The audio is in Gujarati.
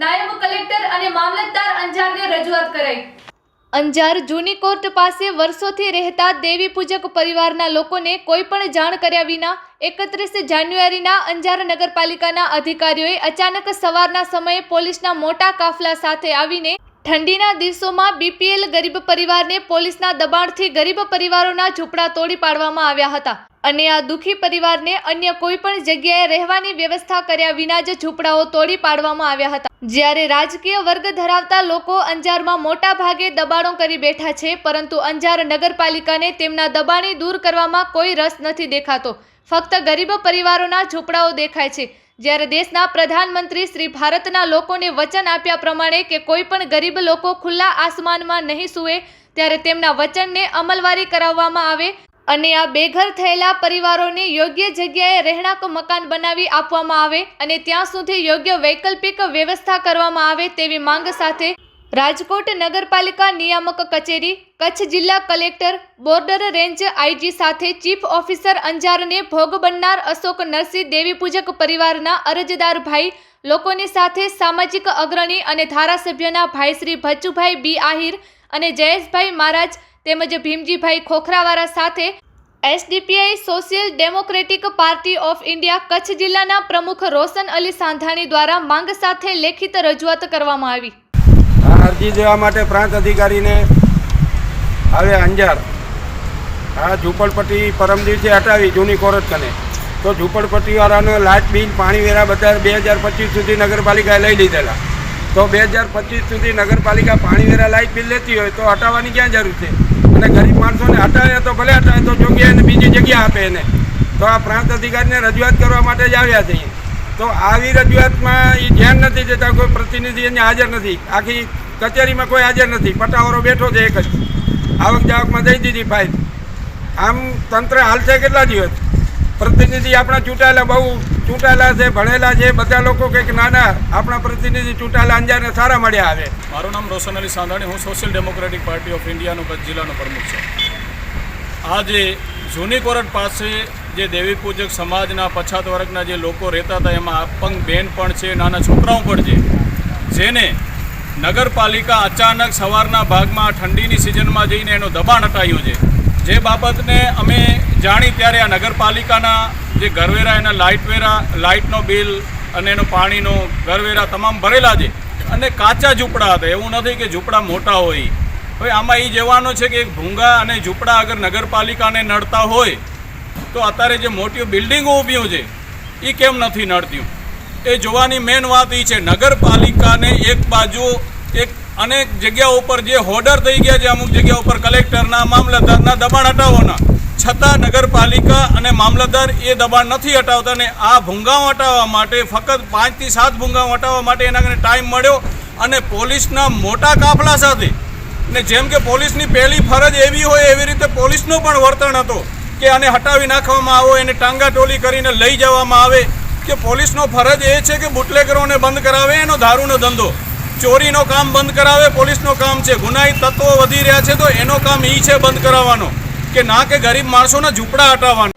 નાયબ કલેક્ટર અને મામલતદાર અંજારને રજૂઆત કરાઈ. અંજાર જૂની કોર્ટ પાસે વર્ષોથી રહેતા દેવી પૂજક પરિવારના લોકોને કોઈ પણ જાણ કર્યા વિના એકત્રીસ જાન્યુઆરીના અંજાર નગરપાલિકાના અધિકારીઓએ અચાનક સવારના સમયે પોલીસના મોટા કાફલા સાથે આવીને ઠંડીના દિવસોમાં બીપીએલ ગરીબ પરિવારને પોલીસના દબાણથી ગરીબ પરિવારોના ઝૂંપડા તોડી પાડવામાં આવ્યા હતા. અને આ દુઃખી પરિવારને અન્ય કોઈ પણ જગ્યાએ રહેવાની વ્યવસ્થા કર્યા વિના જ ઝૂંપડાઓ તોડી પાડવામાં આવ્યા હતા. જ્યારે રાજકીય વર્ગ ધરાવતા લોકો અંજારમાં મોટા ભાગે દબાણો કરી બેઠા છે, પરંતુ અંજાર નગરપાલિકાને તેમના દબાણે દૂર કરવામાં કોઈ રસ નથી દેખાતો. ફક્ત ગરીબ પરિવારોના ઝૂંપડાઓ દેખાય છે. જ્યારે દેશના પ્રધાનમંત્રી શ્રી ભારતના લોકોને વચન આપ્યા પ્રમાણે કે કોઈ પણ ગરીબ લોકો ખુલ્લા આસમાનમાં નહીં સૂવે, ત્યારે તેમના વચનને અમલવારી કરાવવામાં આવે અને આ બેઘર થયેલા પરિવારોને યોગ્ય જગ્યાએ રહેણાંક મકાન બનાવી આપવામાં આવે અને ત્યાં સુધી યોગ્ય વૈકલ્પિક વ્યવસ્થા કરવામાં આવે તેવી માંગ સાથે રાજકોટ નગરપાલિકા નિયામક કચેરી, કચ્છ જિલ્લા કલેક્ટર, બોર્ડર રેન્જ આઈજી સાથે ચીફ ઓફિસર અંજારને ભોગ બનનાર અશોક નરસિંહ દેવી પૂજક પરિવારના અરજદાર ભાઈ, લોકોની સાથે સામાજિક અગ્રણી અને ધારાસભ્યના ભાઈશ્રી ભચુભાઈ બી આહિર અને જયેશભાઈ મહારાજ તેમજ ભીમજીભાઈ ખોખરાવાળા સાથે SDPI social democratic party of India Kutch જિલ્લાના પ્રમુખ રોશન અલી સાંધાણી દ્વારા માંગ સાથે લેખિત રજૂઆત કરવામાં આવી. આ અરજી દેવા માટે પ્રાંત અધિકારીને આવે અંજાર. આ ઝૂંપડપટ્ટી પરમ હટાવી જૂની કોરટ કને તો ઝૂંપડપટ્ટીવાળાનો લાઇટ બિલ પાણીવેરા બધા બે હજાર પચીસ સુધી નગરપાલિકાએ લઈ લીધેલા. તો બે હજાર પચીસ સુધી નગરપાલિકા પાણી વેરા લાઇટ બિલ લેતી હોય તો હટાવવાની ક્યાં જરૂર છે? અને ગરીબ માણસોને હટાવે તો ભલે હટાવે, તો જોગ્યા એને બીજી જગ્યા આપે એને. તો આ પ્રાંત અધિકારીને રજૂઆત કરવા માટે જ આવ્યા છીએ તો આવી રજૂઆતમાં એ ધ્યાન નથી દેતા, કોઈ પ્રતિનિધિ એને હાજર નથી. આખી કચેરીમાં કોઈ હાજર નથી. પટાવરો બેઠો છે એક જ. આવક જાવકમાં દઈ દીધી ફાઇલ આમ તંત્ર હાલશે કેટલા દિવસ? પ્રતિનિધિ આપણા ચૂંટાયેલા બહુ ચૂંટાયેલા છે, ભણેલા છે, બધા લોકો કંઈક નાના આપણા પ્રતિનિધિ ચૂંટાયેલા અંજારને સારા મળ્યા આવે. મારું નામ રોશન અલી સાંધાણી, હું સોશિયલ ડેમોક્રેટિક પાર્ટી ઓફ ઇન્ડિયાનો કચ્છ જિલ્લાનો પ્રમુખ છું. આજે જૂની કોરટ પાસે જે દેવી પૂજક સમાજના પછાત વર્ગના જે લોકો રહેતા હતા, એમાં અપંગ બેન પણ છે, નાના છોકરાઓ પણ છે, જેને નગરપાલિકા અચાનક સવારના ભાગમાં ઠંડીની સિઝનમાં જઈને એનો દબાણ હટાવ્યું છે. જે બાબતને અમે જાણી ત્યારે આ નગરપાલિકાના જે ઘરવેરા એના લાઇટવેરા લાઇટનો બિલ અને એનો પાણીનો ઘરવેરા તમામ ભરેલા છે. અને કાચા ઝૂંપડા હતા. એવું નથી કે ઝૂંપડા મોટા હોય. હવે આમાં એ જોવાનું છે કે ભૂંગા અને ઝૂંપડા અગર નગરપાલિકાને નડતા હોય, તો અત્યારે જે મોટી બિલ્ડિંગો ઊભી છે એ કેમ નથી નડતી? એ જોવાની મેન વાત એ છે. નગરપાલિકાને એક બાજુ એક અનેક જગ્યાઓ ઉપર જે હોર્ડર થઈ ગયા છે, અમુક જગ્યા ઉપર કલેક્ટરના મામલતદારના દબાણ હટાવવાના. છતાં નગરપાલિકા અને મામલતદાર એ દબાણ નથી હટાવતા અને આ ભૂંગાઓ હટાવવા માટે ફક્ત પાંચથી સાત ભૂંગાઓ હટાવવા માટે એના કારણે ટાઈમ મળ્યો અને પોલીસના મોટા કાફલા સાથે, ને જેમ કે પોલીસની પહેલી ફરજ એવી હોય એવી રીતે પોલીસનો પણ વર્તન હતો કે આને હટાવી નાખવામાં આવો, એને ટાંગા ટોલી કરીને લઈ જવામાં આવે, કે પોલીસનો ફરજ એ છે કે બુટલેગરોને બંધ કરાવે, એનો દારૂનો ધંધો. ચોરીનો કામ બંધ કરાવે, પોલીસનો કામ છે. ગુનાહિત તત્વો વધી રહ્યા છે તો એનો કામ એ છે બંધ કરાવવાનો. કે ના કે ગરીબ માણસોના ઝૂંપડા હટાવવાનો.